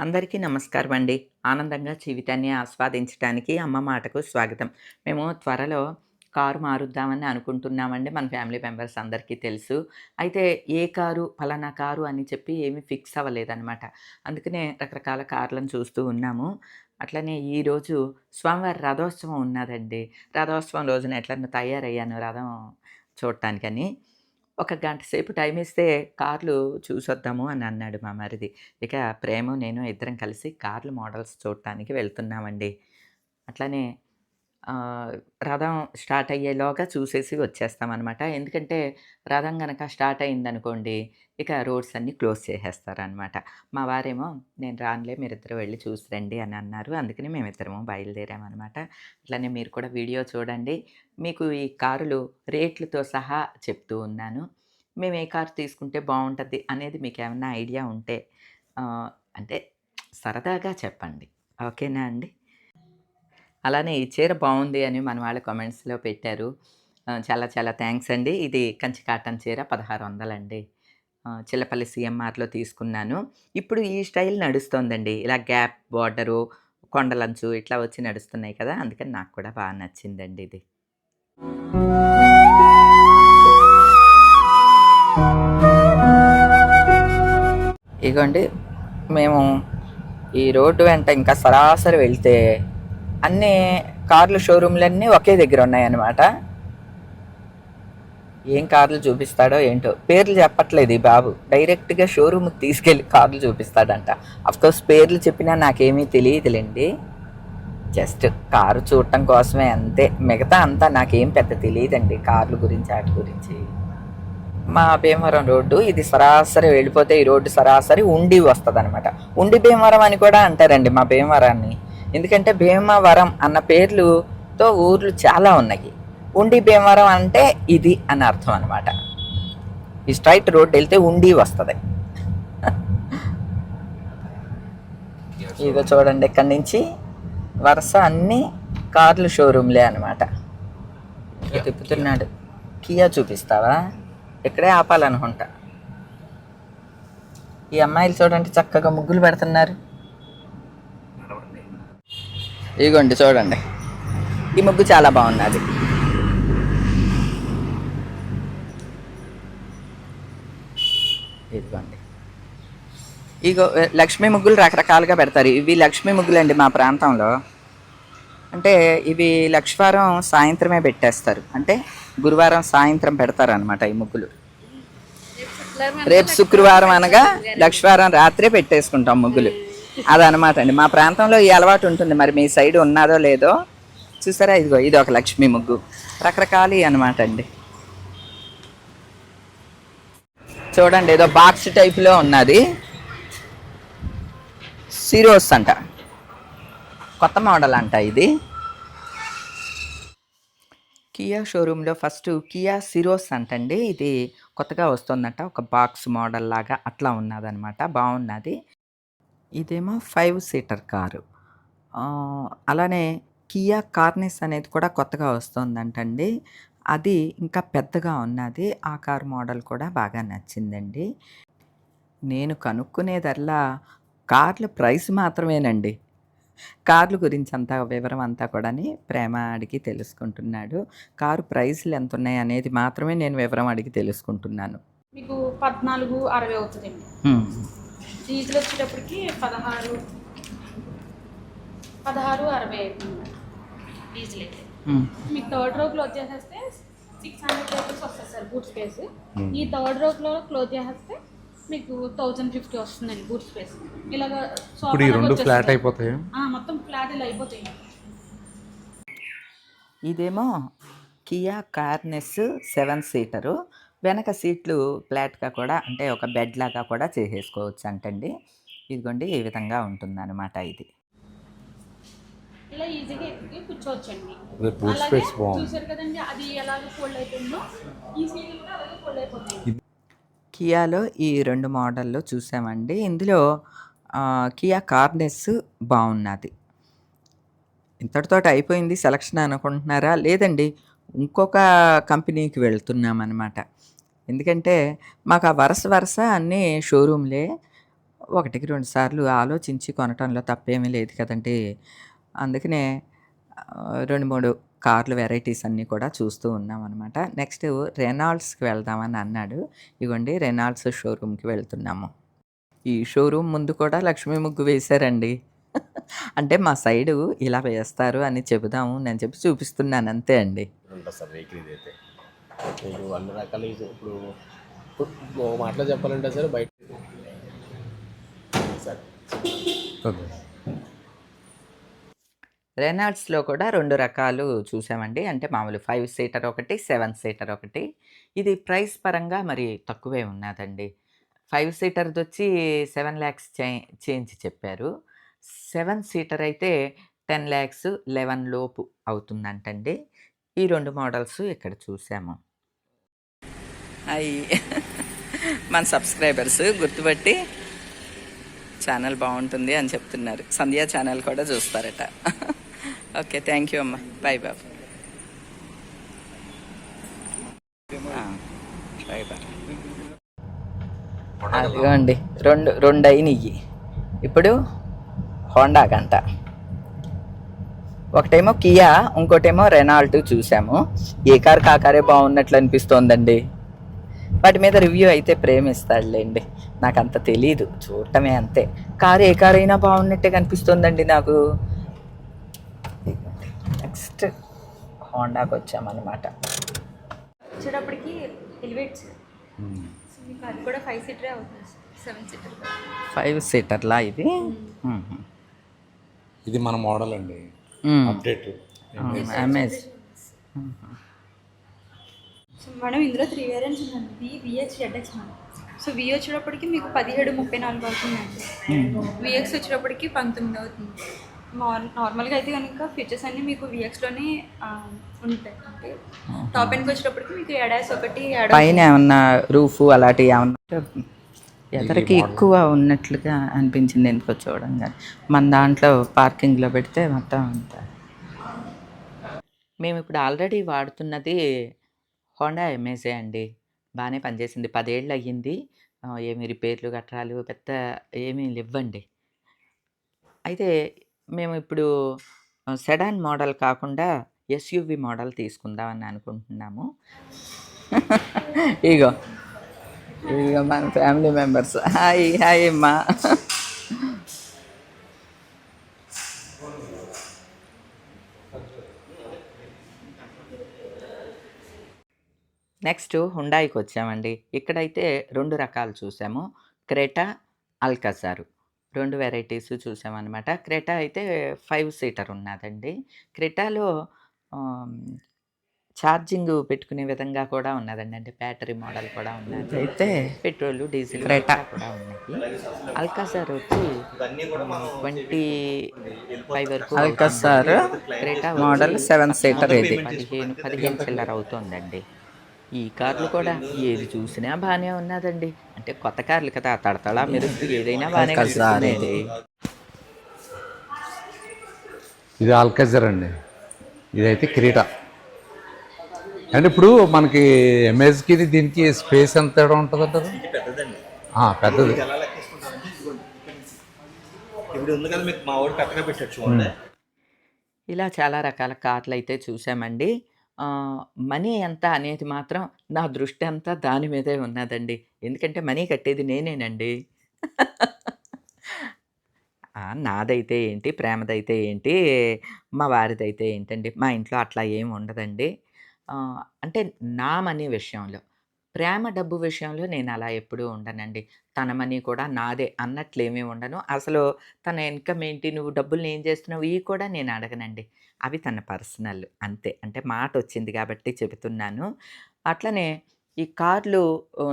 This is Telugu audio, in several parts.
అందరికీ నమస్కారం అండి. ఆనందంగా జీవితాన్ని ఆస్వాదించడానికి అమ్మ మాటకు స్వాగతం. మేము త్వరలో కారు మారుద్దామని అనుకుంటున్నామండి. మన ఫ్యామిలీ మెంబర్స్ అందరికీ తెలుసు. అయితే ఏ కారు ఫలానా కారు అని చెప్పి ఏమీ ఫిక్స్ అవ్వలేదన్నమాట. అందుకనే రకరకాల కార్లను చూస్తూ ఉన్నాము. అట్లనే ఈరోజు స్వామివారి రథోత్సవం ఉన్నదండి. రథోత్సవం రోజున ఎట్లన్నా తయారయ్యాను రథం చూడటానికని. ఒక గంట సేపు టైం ఇస్తే కార్లు చూసొద్దాము అని అన్నాడు మా మరిది. ఇక ప్రేమ నేను ఇద్దరం కలిసి కార్లు మోడల్స్ చూడటానికి వెళ్తున్నామండి. అట్లనే రథం స్టార్ట్ అయ్యేలోగా చూసేసి వచ్చేస్తామన్నమాట ఎందుకంటే రథం కనుక స్టార్ట్ అయిందనుకోండి ఇక రోడ్స్ అన్నీ క్లోజ్ చేసేస్తారనమాట. మా వారేమో నేను రానులే మీరిద్దరు వెళ్ళి చూసి రండి అని అన్నారు. అందుకని మేమిద్దరము బయలుదేరామన్నమాట అట్లనే మీరు కూడా వీడియో చూడండి. మీకు ఈ కారులు రేట్లతో సహా చెప్తూ ఉన్నాను. మేము ఏ కారు తీసుకుంటే బాగుంటుంది అనేది మీకు ఏమైనా ఐడియా ఉంటే అంటే సరదాగా చెప్పండి. ఓకేనా అండి? అలానే ఈ చీర బాగుంది అని మన వాళ్ళు కామెంట్స్లో పెట్టారు. చాలా చాలా థ్యాంక్స్ అండి. ఇది కంచి కాటన్ చీర పదహారు వందలండి చిల్లపల్లి సిఎంఆర్లో తీసుకున్నాను. ఇప్పుడు ఈ స్టైల్ నడుస్తోందండి. ఇలా గ్యాప్ బార్డరు కొండలంచు ఇట్లా వచ్చి నడుస్తున్నాయి కదా అందుకని నాకు కూడా బాగా నచ్చిందండి ఇది. ఇగోండి మేము ఈ రోడ్డు వెంట ఇంకా సరాసరి వెళ్తే అన్ని కార్లు షోరూమ్లన్నీ ఒకే దగ్గర ఉన్నాయన్నమాట. ఏం కార్లు చూపిస్తాడో ఏంటో. పేర్లు చెప్పట్లేదు ఈ బాబు. డైరెక్ట్గా షోరూమ్కి తీసుకెళ్ళి కార్లు చూపిస్తాడంట. కోర్స్ పేర్లు చెప్పినా నాకేమీ తెలియదులేండి. జస్ట్ కారు చూడటం కోసమే అంతే. మిగతా అంతా నాకేం పెద్ద తెలియదండి కార్ల గురించి వాటి గురించి. మా భీమవరం రోడ్డు ఇది సరాసరి వెళ్ళిపోతే ఈ రోడ్డు సరాసరి ఉండి వస్తుంది అనమాట ఉండి భీమవరం అని కూడా అంటారండి మా భీమవరాన్ని. ఎందుకంటే భీమవరం అన్న పేర్లుతో ఊర్లు చాలా ఉన్నాయి. ఉండి భీమవరం అంటే ఇది అని అర్థం అనమాట ఈ స్ట్రైట్ రోడ్ వెళ్తే ఉండి వస్తుంది. ఇదో చూడండి ఇక్కడి నుంచి వరుస అన్ని కార్లు షోరూమ్లే అనమాట తిప్పుతున్నాడు. కియా చూపిస్తావా? ఇక్కడే ఆపాలనుకుంటా. ఈ అమ్మాయిలు చూడండి చక్కగా ముగ్గులు పెడుతున్నారు. ఇదిగోండి చూడండి. ఈ ముగ్గు చాలా బాగున్నది. ఇదిగోండి. ఇగో లక్ష్మీ ముగ్గులు రకరకాలుగా పెడతారు. ఇవి లక్ష్మీ ముగ్గులు అండి మా ప్రాంతంలో. అంటే ఇవి లక్షవారం సాయంత్రమే పెట్టేస్తారు. అంటే గురువారం సాయంత్రం పెడతారు అనమాట ఈ ముగ్గులు. రేపు శుక్రవారం అనగా లక్షవారం రాత్రే పెట్టేసుకుంటాం ముగ్గులు. అదనమాట అండి. మా ప్రాంతంలో ఈ అలవాటు ఉంటుంది. మరి మీ సైడ్ ఉన్నదో లేదో చూసారా? ఇదిగో ఇది ఒక లక్ష్మీ ముగ్గు. రకరకాలి అనమాట అండి. చూడండి ఏదో బాక్స్ టైప్లో ఉన్నది. సిరోస్ అంట. కొత్త మోడల్ అంట ఇది. కియా షోరూంలో ఫస్ట్ కియా సిరోస్ అంటండి. ఇది కొత్తగా వస్తుందంట. ఒక బాక్స్ మోడల్ లాగా అట్లా ఉన్నదనమాట బాగున్నది. ఇదేమో ఫైవ్ సీటర్ కారు. అలానే కియా కార్నిస్ అనేది కూడా కొత్తగా వస్తుందంటండి. అది ఇంకా పెద్దగా ఉన్నది. ఆ కార్ మోడల్ కూడా బాగా నచ్చిందండి. నేను కనుక్కునేదల్లా కార్ల ప్రైస్ మాత్రమేనండి. కార్ల గురించి అంతా వివరం అంతా కూడా ప్రేమ అడిగి తెలుసుకుంటున్నాడు. కారు ప్రైస్లు ఎంత ఉన్నాయి అనేది మాత్రమే నేను వివరం అడిగి తెలుసుకుంటున్నాను. మీకు పద్నాలుగు అరవై అవుతుందండి. డీజిల్ వచ్చేటప్పటికి పదహారు పదహారు అరవై అవుతుంది డీజిల్ అయితే. మీకు థర్డ్ రో క్లోజ్ చేసేస్తే సిక్స్ హండ్రెడ్ రూపీస్ వస్తుంది సార్ బూట్ స్పేస్ ఈ థర్డ్ రోలో క్లోజ్ చేసేస్తే మీకు థౌజండ్ ఫిఫ్టీ వస్తుందండి బూట్ స్పేస్ ఇలాగ ఇప్పుడు ఈ రెండు ఫ్లాట్ అయిపోతాయా? మొత్తం ఫ్లాట్ ఇలా అయిపోతాయి. ఇదేమో కియా కార్నెస్ సెవెన్ సీటరు. వెనక సీట్లు ఫ్లాట్గా కూడా అంటే ఒక బెడ్ లాగా కూడా చేసేసుకోవచ్చు అంటండి ఇదిగోండి ఈ విధంగా ఉంటుందన్నమాట ఇది. ఇలా ఈజీగా ఎక్కి కూర్చోవచ్చండి. అదే బూట్ అలాగే స్పేస్ బాగుంది చూసారు కదండి అది ఎలాగ ఫోల్డ్ అయిపోయిందో ఈ సీట్ కూడా అలాగే ఫోల్డ్ అయిపోతుంది. కియాలో ఈ రెండు మోడల్లో చూసామండి. ఇందులో ఆ, కియా కార్నెస్ బాగున్నది ఇంతటితో అయిపోయింది సెలక్షన్ అనుకుంటున్నారా? లేదండి ఇంకొక కంపెనీకి వెళ్తున్నాం అనమాట ఎందుకంటే మాకు ఆ వరుస వరుస అన్నీ షోరూమ్లే ఒకటికి రెండు సార్లు ఆలోచించి కొనటంలో తప్పేమీ లేదు కదండీ. అందుకనే రెండు మూడు కార్లు వెరైటీస్ అన్నీ కూడా చూస్తూ ఉన్నామనమాట. నెక్స్ట్ రెనాల్డ్స్‌కి వెళ్దామని అన్నాడు. ఇగోండి రెనాల్డ్స్ షోరూమ్‌కి వెళ్తున్నాము. ఈ షోరూమ్ ముందు కూడా లక్ష్మీ ముగ్గు వేశారండి. అంటే మా సైడు ఇలా వేస్తారు అని చెబుదాము నేను చెప్పి చూపిస్తున్నాను అంతే అండి. మీకు అన్ని రకాల ఇప్పుడు మాటలో చెప్పాలంటే సార్ బయట సార్. రెనాల్డ్స్‌లో కూడా 2 రకాలు చూసామండి. అంటే మామూలు 5 సీటర్ ఒకటి, 7 సీటర్ ఒకటి. ఇది ప్రైస్ పరంగా మరి తక్కువే ఉన్నాదండి. 5 సీటర్‌దొచ్చి 7 లాక్స్ చే చేంజ్ చెప్పారు. 7 సీటర్ అయితే 10 లాక్స్ 11 లోపు అవుతుందంటండి. ఈ 2 మోడల్స్ ఇక్కడ చూసాము. అయి మన సబ్స్క్రైబర్స్ గుర్తుపట్టి ఛానల్ బాగుంటుంది అని చెప్తున్నారు. సంధ్య ఛానల్ కూడా చూస్తారట. ఓకే. థ్యాంక్ యూ అమ్మ. బాయ్ బాబు. ఆ! Bye bye. అదిగోండి. రెండు రెండయినియి. ఇప్పుడు హోండా గంట. ఒకటేమో కియా, ఇంకోటేమో రెనాల్ట్ చూసాము. ఏ కారే బాగున్నట్లు అనిపిస్తోందండి. వాటి మీద రివ్యూ అయితే ప్రేమిస్తాడులేండి. నాకంత తెలీదు. చూడటమే అంతే. కారు ఏ కారైనా బాగున్నట్టే కనిపిస్తోందండి నాకు. నెక్స్ట్ హోండాకి వచ్చామన్నమాట. వచ్చేటప్పటికి అది కూడా ఫైవ్ సీటరే అవుతుంది సార్ సెవెన్ సీటర్ కాదు. 5 సీటర్లా ఇది? హుహు. ఇది మన మోడల్ అండి. Update Amaze. సో మేడం ఇందులో త్రీ వేరియంట్స్ ఉందండి. V VX ZX madam so V వచ్చేటప్పటికి మీకు పదిహేడు ముప్పై నాలుగు అవుతుందండి విఎక్స్ వచ్చేటప్పటికి పంతొమ్మిది అవుతుంది. నార్ నార్మల్గా అయితే కనుక ఫీచర్స్ అన్నీ మీకు విఎక్స్లోనే ఉంటాయి. అంటే టాప్ ఎండ్కి వచ్చేటప్పటికి మీకు ఎడాస్ ఒకటి పైన ఏమన్నా రూఫ్ అలాంటివి ఏమన్నా ఎదరికి ఎక్కువ ఉన్నట్లుగా అనిపించింది ఎందుకో చూడంగా మన దాంట్లో పార్కింగ్లో పెడితే మొత్తం అంతా. మేము ఇప్పుడు ఆల్రెడీ వాడుతున్నది హోండా ఎమేజే అండి. బాగానే పనిచేసింది. పదేళ్ళు అయ్యింది ఏమి రిపేర్లు గట్రాలు పెద్ద ఏమీ ఇవ్వండి అయితే మేము ఇప్పుడు సెడాన్ మోడల్ కాకుండా ఎస్యూవి మోడల్ తీసుకుందామని అనుకుంటున్నాము. ఇగో ఇగో మన ఫ్యామిలీ మెంబర్స్. హాయ్ హాయ్ అమ్మా. నెక్స్ట్ హుండాయికి వచ్చామండి. ఇక్కడైతే రెండు రకాలు చూసాము. Creta Alcazar. రెండు వెరైటీస్ చూసామన్నమాట. క్రేటా అయితే ఫైవ్ సీటర్ ఉన్నదండి. క్రెటాలో ఛార్జింగ్ పెట్టుకునే విధంగా కూడా ఉన్నదండి. అంటే బ్యాటరీ మోడల్ కూడా ఉన్నది. అయితే పెట్రోల్ డీజిల్ క్రెటా. కూడా ఉన్నాయి అల్కాసార్ వచ్చి ట్వంటీ ఫైవ్ వరకు Alcazar Creta model seven seater ఇది. పదిహేను పదిహేను చిల్లర అవుతుందండి. ఈ కార్లు కూడా ఏది చూసినా బాగానే ఉన్నదండి. అంటే కొత్త కార్లు కదా తడతడా మీరు ఏదైనా బాగానే కనిపిస్తుంది ఇది ఆల్కజర్ అండి. ఇదైతే కిరీటా. అంటే ఇప్పుడు మనకి ఎంఎస్కి దీనికి స్పేస్ ఎంత తేడా ఉంటుంది అంటారు? పెద్దది. ఎలా లెక్కేసుకుంటారంటే ఇదిగోండి. ఇప్పుడు ఉంది కదా మీకు మా వాడు కరెక్ట్గా పెట్టాడు చూడండి. ఇలా చాలా రకాల కార్లు అయితే చూసామండి. మనీ ఎంత అనేది మాత్రం నా దృష్టి అంతా దాని మీదే ఉన్నదండి. ఎందుకంటే మనీ కట్టేది నేనేనండి. ఆ, నాదైతే ఏంటి ప్రేమదైతే ఏంటి మా వారిదైతే ఏంటండి మా ఇంట్లో అట్లా ఏమి ఉండదండి. అంటే నా మనీ విషయంలో ప్రేమ డబ్బు విషయంలో నేను అలా ఎప్పుడూ ఉండనండి. తన మనీ కూడా నాదే అన్నట్లేమీ ఉండను. అసలు తన ఇన్కమ్ ఏంటి నువ్వు డబ్బులు ఏం చేస్తున్నావు ఇవి కూడా నేను అడగనండి. అవి తన పర్సనల్ అంతే. అంటే మాట వచ్చింది కాబట్టి చెబుతున్నాను. అట్లనే ఈ కార్లు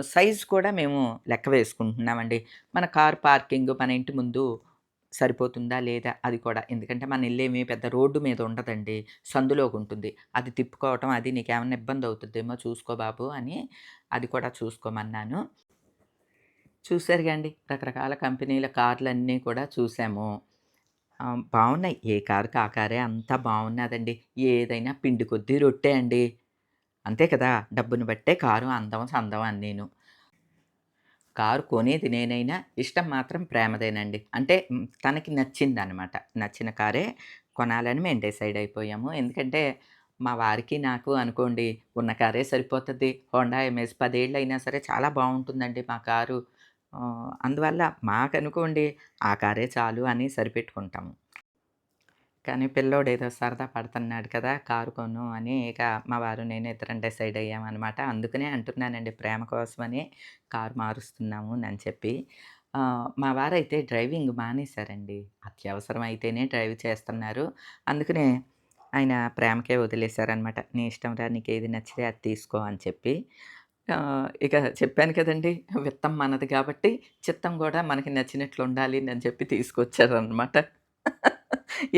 సైజ్ కూడా మేము లెక్క వేసుకుంటున్నామండి. మన కార్ పార్కింగ్ మన ఇంటి ముందు సరిపోతుందా లేదా అది కూడా. ఎందుకంటే మన ఇల్లేమీ పెద్ద రోడ్డు మీద ఉండదండి. సందులోకి ఉంటుంది. అది తిప్పుకోవటం అది నీకేమైనా ఇబ్బంది అవుతుందేమో చూసుకో బాబు అని అది కూడా చూసుకోమన్నాను. చూసారుగా అండి. రకరకాల కంపెనీల కార్లు అన్నీ కూడా చూసాము. ఆ, బాగున్నాయి ఏ కారుకి కాకారే కారే అంతా బాగున్నదండి ఏదైనా పిండి కొద్దీ రొట్టే అండి. అంతే కదా! డబ్బును బట్టే కారు అందం సందం అన్నీను కారు కొనేది నేనైనా ఇష్టం మాత్రం ప్రేమదేనండి. అంటే తనకి నచ్చింది అనమాట నచ్చిన కారే కొనాలని మేము డిసైడ్ అయిపోయాము. ఎందుకంటే మా వారికి నాకు అనుకోండి ఉన్న కారే సరిపోతుంది. హోండా ఎంఎస్ పదేళ్ళు అయినా సరే చాలా బాగుంటుందండి మా కారు. అందువల్ల మాకు అనుకోండి ఆ కారే చాలు అని సరిపెట్టుకుంటాము. కానీ పిల్లోడు ఏదో సరదా పడుతున్నాడు కదా కారు కొను అని ఇక మా వారు నేను ఇద్దరం డిసైడ్ అయ్యామన్నమాట. అందుకనే అంటున్నానండి ప్రేమ కోసమని కారు మారుస్తున్నాము అని చెప్పి. మా వారైతే డ్రైవింగ్ మానేశారండి. అత్యవసరం అయితేనే డ్రైవ్ చేస్తున్నారు. అందుకనే ఆయన ప్రేమకే వదిలేశారనమాట నీ ఇష్టం రా నీకు ఏది నచ్చితే అది తీసుకో అని చెప్పి. ఇక చెప్పాను కదండి! విత్తం మనది కాబట్టి చిత్తం కూడా మనకి నచ్చినట్లు ఉండాలి అని చెప్పి తీసుకొచ్చారనమాట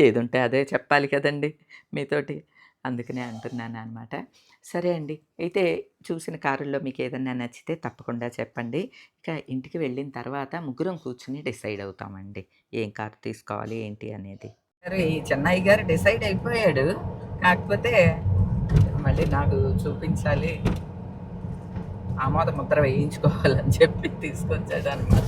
ఏదుంటే అదే చెప్పాలి కదండి మీతోటి. అందుకనే అంటున్నాను అనమాట సరే అండి. అయితే చూసిన కారుల్లో మీకు ఏదన్నా నచ్చితే తప్పకుండా చెప్పండి. ఇక ఇంటికి వెళ్ళిన తర్వాత ముగ్గురం కూర్చుని డిసైడ్ అవుతామండి. ఏం కారు తీసుకోవాలి ఏంటి అనేది. సరే ఈ చెన్నై గారు డిసైడ్ అయిపోయాడు. కాకపోతే మళ్ళీ నాకు చూపించాలి. ఆమోద ముద్ర వేయించుకోవాలని చెప్పి తీసుకొచ్చాడు అనమాట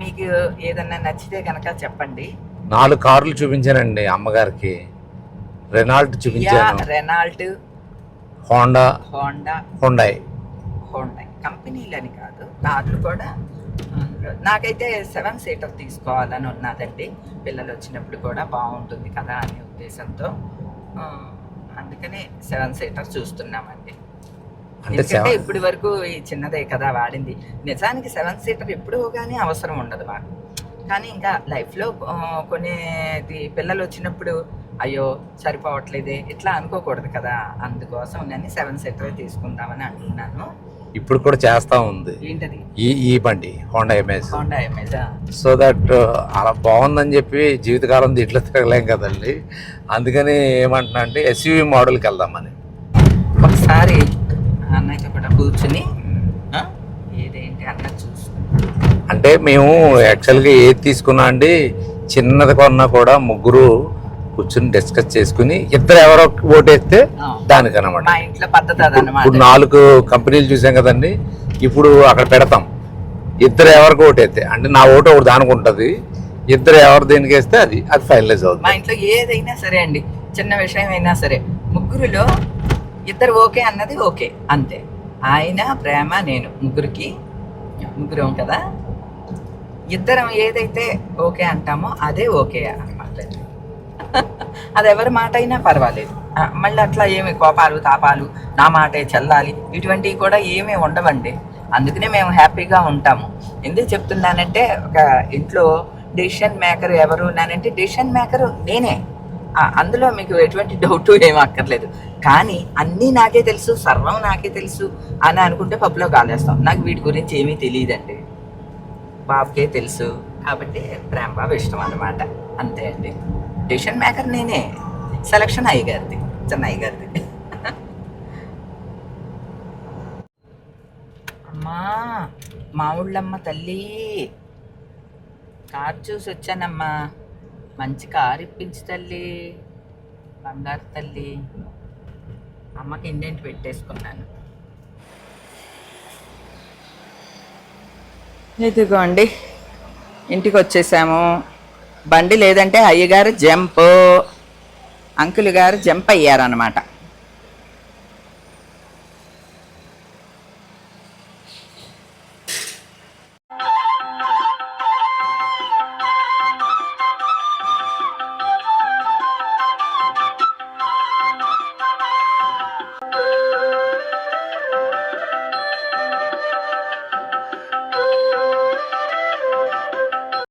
మీకు ఏదన్నా నచ్చితే కనుక చెప్పండి. నాలుగు కార్లు చూపించానండి అమ్మగారికి. రెనాల్ట్ చూపించాను. Renault Honda Honda Hyundai Honda కంపెనీలని కాదు కార్లు కూడా. నాకైతే సెవెన్ సీటర్ తీసుకోవాలని ఉన్నదండి. పిల్లలు వచ్చినప్పుడు కూడా బాగుంటుంది కదా అనే ఉద్దేశంతో. అందుకనే సెవెన్ సీటర్ చూస్తున్నామండి. ఎందుకంటే ఇప్పటి వరకు ఈ చిన్నదే కదా వాడింది. నిజానికి సెవెన్ సీటర్ ఎప్పుడు కానీ అవసరం ఉండదు మాకు. కానీ ఇంకా లైఫ్లో కొనేది పిల్లలు వచ్చినప్పుడు అయ్యో సరిపోవట్లేదే ఇట్లా అనుకోకూడదు కదా అందుకోసం నేను సెవెన్ సీటర్ తీసుకుందామని అంటున్నాను. ఇప్పుడు కూడా చేస్తా ఉంది. ఏంటది? ఈ ఈ బండి హోండా ఎంఎస్ హోండా ఇమేజా సో దట్ అలా బాగుందని చెప్పి జీవితకాలం దీంట్లో తిరగలేం కదండి. అందుకని ఏమంటున్నా అంటే ఎస్యూవి మోడల్కి వెళ్దామని. ఒకసారి అన్నయ్యతో కూడా కూర్చుని ఏదేంటి అన్న చూసు అంటే మేము యాక్చువల్గా ఏది తీసుకున్నా అండి చిన్నది కొన్నా కూడా ముగ్గురు కూర్చుని డిస్కస్ చేసుకుని ఇద్దరు ఎవరో ఓటేస్తే ఆ. దానికనమాట. మా ఇంట్లో పద్ధతి ఇప్పుడు నాలుగు కంపెనీలు చూసాం కదండి ఇప్పుడు అక్కడ పెడతాం. ఇద్దరు ఎవరికి ఓటేస్తే అంటే నా ఓటు ఒకటి దానికి ఉంటుంది ఇద్దరు ఎవరు దేనికి వేస్తే అది అది ఫైనలైజ్ మా అవుతుంది ఇంట్లో ఏదైనా సరే అండి చిన్న విషయం అయినా సరే ముగ్గురులో ఇద్దరు ఓకే అన్నది ఓకే అంతే. ఆయన ప్రేమ నేను ముగ్గురికి ముగ్గురం కదా? ఇద్దరం ఏదైతే ఓకే అంటామో అదే ఓకే అనమాట అది ఎవరి మాట అయినా పర్వాలేదు. మళ్ళీ అట్లా ఏమి కోపాలు తాపాలు నా మాటే చల్లాలి ఇటువంటివి కూడా ఏమీ ఉండవండి. అందుకనే మేము హ్యాపీగా ఉంటాము. ఎందుకు చెప్తున్నానంటే ఒక ఇంట్లో డిసిషన్ మేకర్ ఎవరు నానంటే డిసిషన్ మేకర్ నేనే. అందులో మీకు ఎటువంటి డౌట్ ఏం అక్కర్లేదు. కానీ అన్నీ నాకే తెలుసు సర్వం నాకే తెలుసు అని అనుకుంటే పప్పులో కాలేస్తాం నాకు వీటి గురించి ఏమీ తెలియదండి. బాబుకే తెలుసు. కాబట్టి ప్రేమ బాబు ఇష్టం అన్నమాట. అంతే అండి. డిసిషన్ మేకర్ నేనే. సెలక్షన్ అయ్య గారిది. చిన్న అయ్య గారిది. అమ్మా మా ఊళ్ళమ్మ తల్లి. కారు చూసి వచ్చానమ్మా మంచి కారు ఇప్పించు తల్లి. బంగారు తల్లి. అమ్మకి ఇండెంట్ పెట్టేసుకున్నాను. ఇదిగోండి ఇంటికి వచ్చేసాము బండి లేదంటే అయ్యగారు జంప్. అంకుల్ గారు జంప్ అయ్యారనమాట